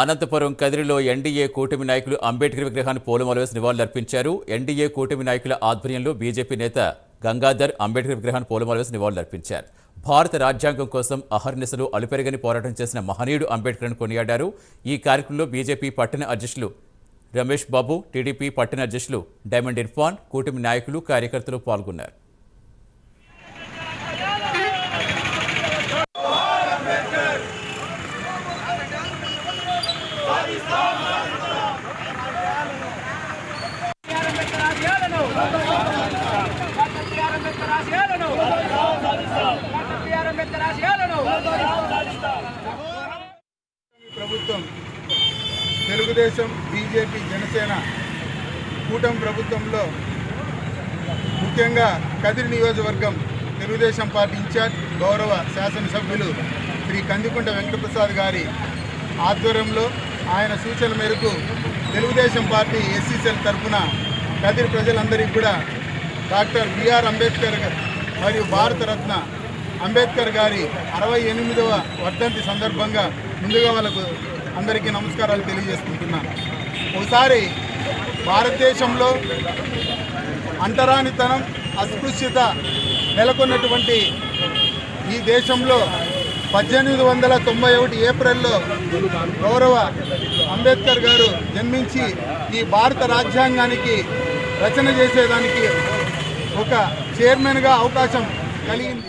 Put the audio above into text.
Anantapuram కదిరిలో NDA కూటమి నాయకులు అంబేద్కర్ విగ్రహాన్ని పూలమాలవేసి నివాళులర్పించారు. ఎన్డీఏ కూటమి నాయకుల ఆధ్వర్యంలో బీజేపీ నేత గంగాధర్ అంబేద్కర్ విగ్రహాన్ని పూలమాలవేసి నివాళులర్పించారు. భారత రాజ్యాంగం కోసం అహర్నిశలు అలుపెరగని పోరాటం చేసిన మహనీయుడు అంబేద్కర్ను కొనియాడారు. ఈ కార్యక్రమంలో బీజేపీ పట్టణ అధ్యక్షులు రమేష్ బాబు టీడీపీ పట్టణ అధ్యక్షులు డైమండ్ ఇర్ఫాన్ కూటమి నాయకులు కార్యకర్తలు పాల్గొన్నారు. ప్రభుత్వం తెలుగుదేశం బీజేపీ జనసేన కూటమి ప్రభుత్వంలో ముఖ్యంగా కదిరి నియోజకవర్గం తెలుగుదేశం పార్టీ ఇన్ఛార్జ్ గౌరవ శాసనసభ్యులు శ్రీ కందికుంట వెంకటప్రసాద్ గారి ఆధ్వర్యంలో ఆయన సూచన మేరకు తెలుగుదేశం పార్టీ ఎస్సీసీఎల్ తరఫున కదిరి ప్రజలందరికీ కూడా డాక్టర్ బిఆర్ అంబేద్కర్ గారు మరియు భారతరత్న అంబేద్కర్ గారి అరవై ఎనిమిదవ వర్ధంతి సందర్భంగా ముందుగా వాళ్ళకు అందరికీ నమస్కారాలు తెలియజేసుకుంటున్నాను ఒకసారి భారతదేశంలో అంటరానితనం అస్పృశ్యత నెలకొన్నటువంటి ఈ దేశంలో పద్దెనిమిది వందల తొంభై ఒకటి ఏప్రిల్లో గౌరవ అంబేద్కర్ గారు జన్మించి ఈ భారత రాజ్యాంగానికి రచన చేసేదానికి ఒక చైర్మన్గా అవకాశం కలిగింది.